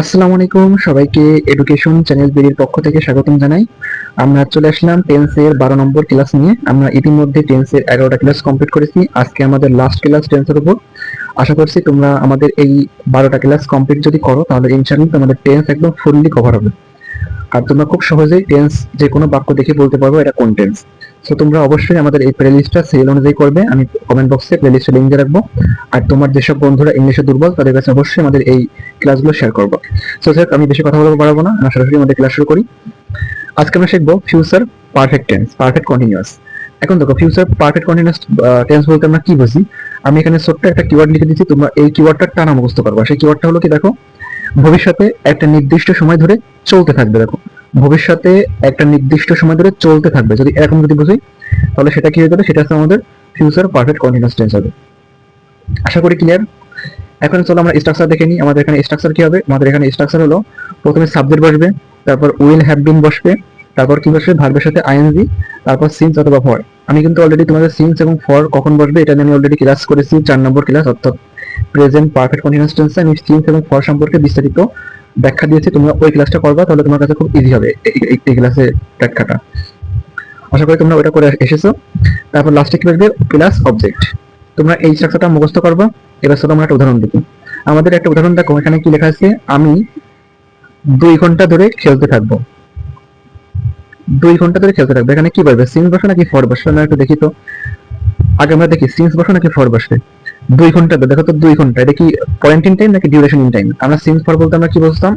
আসসালামু আলাইকুম, সবাইকে এডুকেশন চ্যানেল বিডির পক্ষ থেকে স্বাগতম জানাই। আমরা চলে আসলাম টেন্সের বারো নম্বর ক্লাস নিয়ে। আমরা ইতিমধ্যে টেন্সের এগারোটা ক্লাস কমপ্লিট করেছি। আজকে আমাদের লাস্ট ক্লাস টেন্সের উপর। আশা করছি তোমরা আমাদের এই বারোটা ক্লাস কমপ্লিট যদি করো, তাহলে ইনশাআল্লাহ তোমাদের টেন্স একদম ফুললি কভার হবে। আর তোমরা খুব সহজেই টেন্স যে কোনো বাক্য দেখে বলতে পারব এটা কোন টেন্স সো তোমরা অবশ্যই আমাদের এই প্লেলিস্টটা সেল অনুযায়ী করবে। আমি কমেন্ট বক্সে প্লেলিস্টের লিঙ্ক দিয়ে রাখব। আর তোমার যেসব বন্ধুরা ইংলিশে দুর্বল, তাদের কাছে অবশ্যই আমাদের এই ক্লাসগুলো শেয়ার করব। সো স্যার আমি বেশি কথা বলতে পারব না। আমরা সরাসরি আমাদের ক্লাস শুরু করি। আজকে আমরা শিখব future perfect tense perfect continuous এখন দেখো ফিউচার পারফেক্ট কন্টিনিউয়াস টেন্স বলতে আমরা কি বুঝি? আমি এখানে ছোট্ট একটা কিওয়ার্ড লিখে দিচ্ছি। তোমরা এই কিওয়ার্ডটা টানা মুখস্থ করবা। সেই কিওয়ার্ডটা হলো কি, দেখো, ভবিষ্যতে একটা নির্দিষ্ট সময় ধরে চলতে থাকবে, দেখো। ভবিষ্যতে একটা নির্দিষ্ট সময় ধরে চলতে থাকবে। যদি এরকম যদি বুঝি, তাহলে সেটা কি হয়ে যাবে? সেটা হচ্ছে আমাদের ফিউচার পারফেক্ট কন্টিনিউয়াস টেন্স হবে। আশা করি ক্লিয়ার এখন চলো আমরা স্ট্রাকচার দেখে নিই। আমাদের এখানে স্ট্রাকচার কি হবে? আমাদের এখানে স্ট্রাকচার হলো, প্রথমে সাবজেক্ট বসবে, তারপর উইল হ্যাভ বিন বসবে, তারপর কি বসবে? ভার্বের সাথে আইএনজি তারপর সিন্স অথবা ফর আমি কিন্তু অলরেডি তোমাদের সিন্স এবং ফর কখন বসবে, এটা নিয়ে আমি অলরেডি ক্লাস করেছি, চার নম্বর ক্লাস অর্থাৎ প্রেজেন্ট পারফেক্ট কন্টিনিউয়াস টেন্সে আমি সিন্স এবং ফর সম্পর্কে বিস্তারিত ব্যাখ্যা দিয়েছি, তোমরা ওই ক্লাসটা করবা, তাহলে তোমার কাছে খুব ইজি হবে এই- ক্লাসে ব্যাখ্যাটা। আশা করি তোমরা ওটা করে এসেছ। তারপর লাস্টে কি বসবে প্লাস অবজেক্ট তোমরা এই স্ট্রাকচারটা মুখস্থ করবা। এবার চলো আমরা একটা উদাহরণ দেখি। আমাদের একটা উদাহরণ দেখো, এখানে কি লেখা আছে? আমি দুই ঘণ্টা ধরে খেলতে থাকব। দুই ঘণ্টা ধরে খেলতে থাকব। এখানে কি বলবে? সিন্স বসে নাকি ফর বসে আমরা একটু দেখি তো। আগে আমরা দেখি সিন্স বসে নাকি ফর বসে দুই ঘণ্টা দেখো তো দুই ঘণ্টা, এটা কি পয়েন্ট ইন টাইম নাকি ডিউরেশন ইন টাইম আমরা সিন্স ফর বলতে আমরা কি বুঝতাম?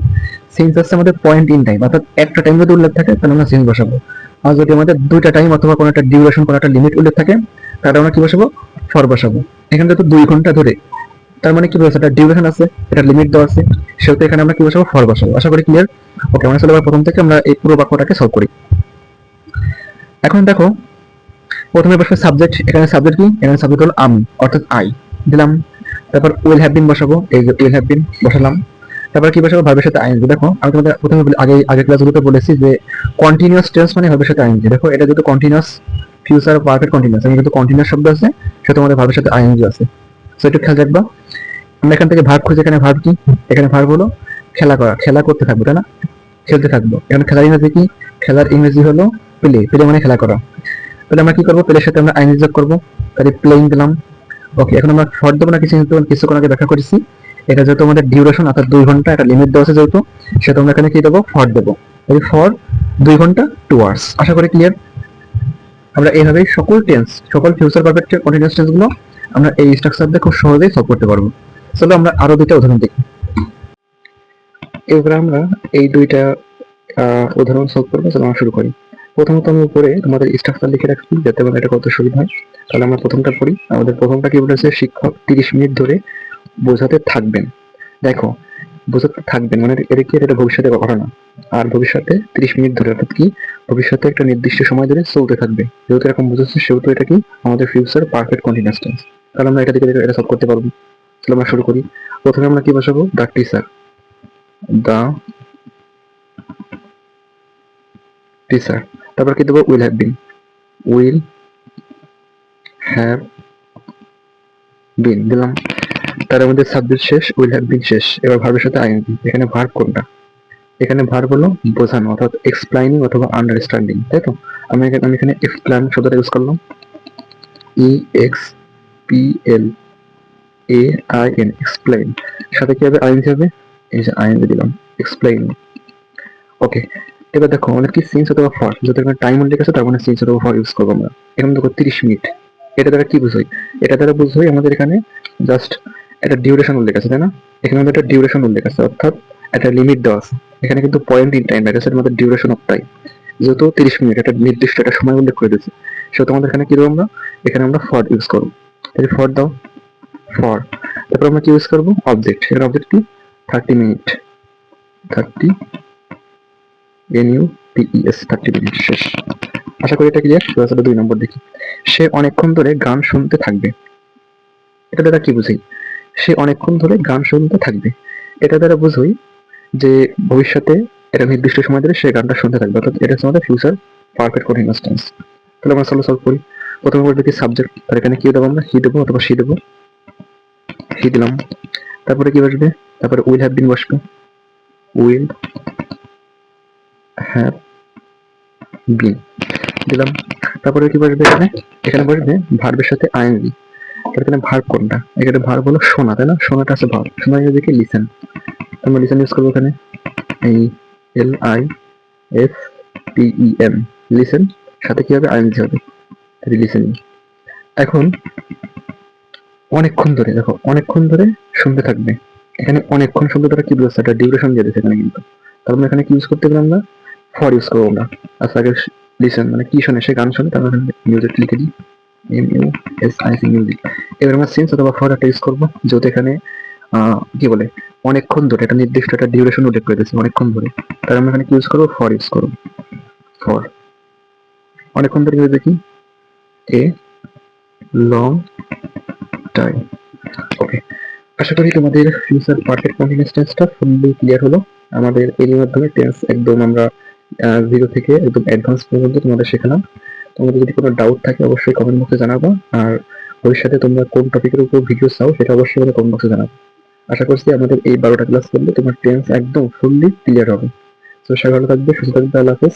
সিন্স হচ্ছে আমাদের পয়েন্ট ইন টাইম অর্থাৎ একটা টাইম যদি উল্লেখ থাকে, তাহলে আমরা সিন্স বসাবো। আর যদি আমাদের দুইটা টাইম অথবা কোনো একটা ডিউরেশন কোনো একটা লিমিট উল্লেখ থাকে, তাহলে আমরা কি বসাবো? ফর বসাবো। এখানে তো দুই ঘণ্টা ধরে। তার মানে কি বলছে? এটা ডিউরেশন আছে, এটা লিমিট দেওয়া আছে, সেহেতু এখানে আমরা কি বসাবো? ফর বসাবো। আশা করি ক্লিয়ার ওকে আমরা চলে প্রথম থেকে আমরা এই পুরো বাক্যটাকে সলভ করি। এখন দেখো, প্রথমে বসবে সাবজেক্ট এখানে সাবজেক্ট কি? এখানে সাবজেক্ট হলো আমি, অর্থাৎ আই দিলাম। তারপর উইল হ্যাভ বিন বসাবো, এই যে উইল হ্যাভ বিন বসালাম। তারপর কি বসাবো? ভার্বের সাথে আইএনজি দেখো, আমি তোমাদের প্রথমে আগে আগে ক্লাসগুলোতে বলেছি যে কন্টিনিউয়াস টেন্স মানে ভার্বের সাথে আইএনজি দেখো, এটা যেহেতু কন্টিনিউয়াস ফিউচার পারফেক্ট কন্টিনিউয়াস আমি কিন্তু কন্টিনিউয়াস শব্দ আছে সেটা তোমাদের ভার্বের সাথে আইএনজি আছে। সো একটু খেয়াল রাখবা। আমরা এখান থেকে ভার্ব খুঁজে, এখানে ভার্ব কি? এখানে ভার্ব হলো খেলা করা, খেলা করতে থাকব, তাই না? খেলতে থাকব। এখানে খেলার ইংরেজি কি? খেলার ইংরেজি হলো প্লে প্লে মানে খেলা করা। তাহলে আমরা কি করব? প্লের সাথে আমরা আইন যোগ করব। তাহলে প্লেইং দিলাম। ওকে এখন আমরা ফর দেবো না, কিছু কিছুক্ষণ আগে ব্যাখ্যা করেছি, এটা যেহেতু আমাদের ডিউরেশন অর্থাৎ দুই ঘণ্টা, একটা লিমিট দেওয়া আছে যেহেতু আমরা এখানে কি দেবো? ফর দেবো। এই ফর দুই ঘণ্টা টু আওয়ার্স আশা করি ক্লিয়ার আমরা এইভাবেই সকল টেন্স সকল ফিউচার পারফেক্ট কন্টিনিউয়াস টেন্সগুলো আমরা এই স্ট্রাকচার দিয়ে খুব সহজেই সলভ করতে পারব। চলো আমরা আরও দুইটা উদাহরণ দেখি। এবার আমরা এই দুইটা উদাহরণ সলভ করব, চলো আমরা শুরু করি। প্রথমত আমি উপরে তোমাদের স্ট্রাকচার লিখে রাখছি যাতে আমাদের এটা কত সুবিধা হয়। তাহলে আমরা প্রথমটা পড়ি। আমাদের প্রথমটা কি বলেছে? শিক্ষক তিরিশ মিনিট ধরে বোঝাতে থাকবেন। দেখো, বোঝাতে থাকবেন মানে এটা কি? এটা ভবিষ্যতে ঘটনা আর ভবিষ্যতে তিরিশ মিনিট ধরে অর্থাৎ কি? ভবিষ্যতে একটা নির্দিষ্ট সময় ধরে চলতে থাকবে। যেহেতু এরকম বুঝেছে সেহেতু এটা কি? আমাদের ফিউচার পারফেক্ট কন্টিনিউয়াস টেন্স তাহলে আমরা এটা থেকে এটা সলভ করতে পারব। তাহলে আমরা শুরু করি। প্রথমে আমরা কি বসাবো? দ্য টিচার দ্য টিচার তারপর কি দেবো? Will have been will have been দিলাম। তার মধ্যে সাবজেক্ট শেষ উইল হ্যাভ বিন শেষ। এবার ভার্বের সাথে এখানে ভার্ব কোনটা? এখানে ভার্ব হলো বোঝানো, অর্থাৎ এক্সপ্লাইনিং অথবা আন্ডারস্ট্যান্ডিং তাই তো? আমি এখানে আমি এখানে শব্দটা ইউজ করলাম। E X P L A I N সাথে কি হবে? আইএনজি হবে? এই যে দিলাম। এক্সপ্লেইন ওকে এবার দেখো, আমাদের কি সিন্স অথবা ফর এখানে টাইম উল্লেখ আছে, তার মানে সিন্স অথবা ফর ইউজ করব আমরা। এখানে দেখো তিরিশ মিনিট। এটা দ্বারা কি বুঝোই? এটা দ্বারা বুঝোই আমাদের এখানে জাস্ট একটা ডিউরেশন উল্লেখ আছে, তাই না? এখানে আমাদের একটা ডিউরেশন উল্লেখ আছে, অর্থাৎ একটা লিমিট দেওয়া আছে। এখানে কিন্তু পয়েন্ট ইন টাইম এটা আমাদের ডিউরেশন অফ টাইম যেহেতু তিরিশ মিনিট, একটা নির্দিষ্ট একটা সময় উল্লেখ করে দিয়েছে। সেহেতু আমাদের এখানে কি দেবো আমরা? এখানে আমরা ফর ইউজ করব। তাহলে ফর দাও। ফর তারপর আমরা কি ইউজ করব? অবজেক্ট এর অবজেক্ট কি? Thirty minute thirty N U PES thirty minute শেষ। আশা করি এটা ক্লিয়ার দুই নম্বর দেখি। সে অনেকক্ষণ ধরে গান শুনতে থাকবে। এটা দ্বারা কি বুঝি? সে অনেকক্ষণ ধরে গান শুনতে থাকবে। এটা দ্বারা বুঝই যে ভবিষ্যতে এটা নির্দিষ্ট সময় ধরে সে গানটা শুনতে থাকবে। অর্থাৎ এটা হচ্ছে আমাদের ফিউচার পারফেক্ট কন্টিনিউয়াস টেন্স তাহলে আমরা সলভ সলভ করি। প্রথমে বলবে কি সাবজেক্ট তার এখানে কি দেবো আমরা? হি দেবো অথবা সি দেবো? হি দিলাম। তারপরে কি বসবে? তারপরে উইল হ্যাভ বিন বসবে। উইল হ্যাভ বিন দিলাম। তারপরে কি বসবে এখানে? এখানে বসবে ভার্বের সাথে আইএনজি এখানে ভার্ব কোনটা? এখানে ভার্ব হলো শোনা তাই না? শোনাটা আছে ভার্ব। শোনা ইংরেজিকে লিসেন আমরা লিসেন ইউজ করব এখানে। এই L I S P E listen সাথে কি হবে? আইএনজি হবে। লিসেনিং এখন অনেকক্ষণ ধরে, দেখো, অনেকক্ষণ ধরে শুনতে থাকবে। এখানে অনেকক্ষণ শব্দ দ্বারা কি বোঝাচ্ছে একটা ডিউরেশন দিয়ে দিচ্ছে এখানে কিন্তু। তার মানে এখানে কি ইউজ করতে গেলে আমরা? ফর ইউজ করব আমরা আচ্ছা আগে লিসেন মানে কি শোনে সে গান শোনে তারপর মিউজিক লিখে দিই। M U S I C music এবার আমরা সেন্স অথবা ফর একটা ইউজ করব, যেহেতু এখানে কি বলে, অনেকক্ষণ ধরে, একটা নির্দিষ্ট একটা ডিউরেশন উল্লেখ করে দিচ্ছে অনেকক্ষণ ধরে। তার আমরা এখানে কি ইউজ করব? ফর ইউজ করব। ফর অনেকক্ষণ ধরে কি? এ লং টাইম ওকে আশা করি তোমাদের ফিউচার পারফেক্ট কন্টিনিউয়াস টেন্সটা ফুললি ক্লিয়ার হলো। আমাদের এর মাধ্যমে টেন্স একদম আমরা জিরো থেকে একদম অ্যাডভান্স পর্যন্ত তোমাদের শেখালাম। তোমাদের যদি কোনো ডাউট থাকে, অবশ্যই কমেন্ট বক্সে জানাব। আর ভবিষ্যতে তোমরা কোন টপিকের উপর ভিডিও চাও, সেটা অবশ্যই আমাদের কমেন্ট বক্সে জানাব। আশা করছি আমাদের এই বারোটা ক্লাস করলে তোমার টেন্স একদম ফুললি ক্লিয়ার হবে। তো সবাই ভালো থাকবে, সুস্থ থাকবে, আল্লাহ হাফেজ।